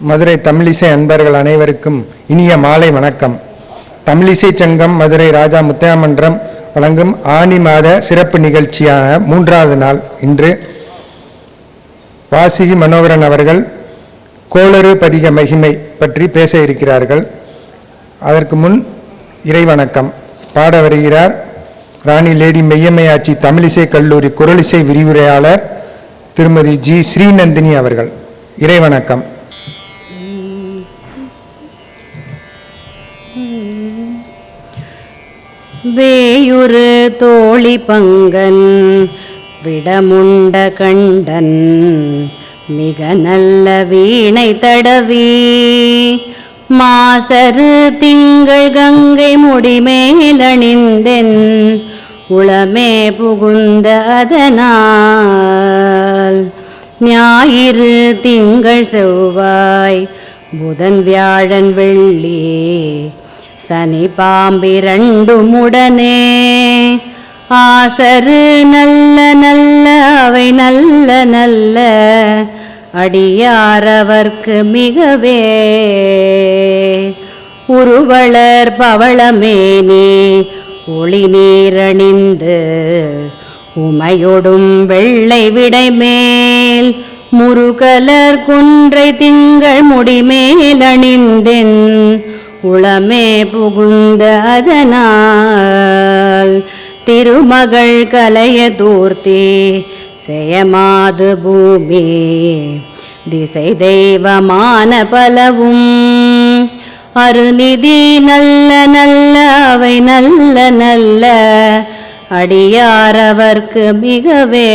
மதுரை தமிழிசை அன்பர்கள் அனைவருக்கும் இனிய மாலை வணக்கம். தமிழிசை சங்கம் மதுரை ராஜா முத்தியாமன்றம் வழங்கும் ஆனி மாத சிறப்பு நிகழ்ச்சியான மூன்றாவது நாள் இன்று வாசிகி மனோகரன் அவர்கள் கோளறு பதிக மகிமை பற்றி பேச இருக்கிறார்கள். அதற்கு முன் இறைவணக்கம். பாட வருகிறார் ராணி லேடி மெய்யம்மையாச்சி தமிழிசை கல்லூரி குரலிசை விரிவுரையாளர் திருமதி ஜி ஸ்ரீநந்தினி அவர்கள். இறைவணக்கம். வேயுறு தோழி பங்கன் விடமுண்ட கண்டன் மிக நல்ல வீணை தடவி. மாசரு திங்கள் கங்கை முடிமேலணிந்தென் உளமே புகுந்த அதனால். ஞாயிறு திங்கள் செவ்வாய் புதன் வியாழன் வெள்ளி சனி பாம்பிரண்டுமுடனே ஆசரு நல்ல நல்ல அவை நல்ல நல்ல அடியாரவர்க்கு மிகவே. உருவளர் பவளமேனி ஒளி நீரணிந்து உமையொடும் வெள்ளை விடைமேல். முருகலர் குன்றை திங்கள் முடிமேலணிந்தின் உளமே புகுந்த அதனால் திருமகள் கலைய தூர்த்தி செயமாது பூமி. திசை தெய்வமான பலவும் அருநிதி நல்ல நல்ல அவை நல்ல நல்ல அடியாரவர்க்கு மிகவே.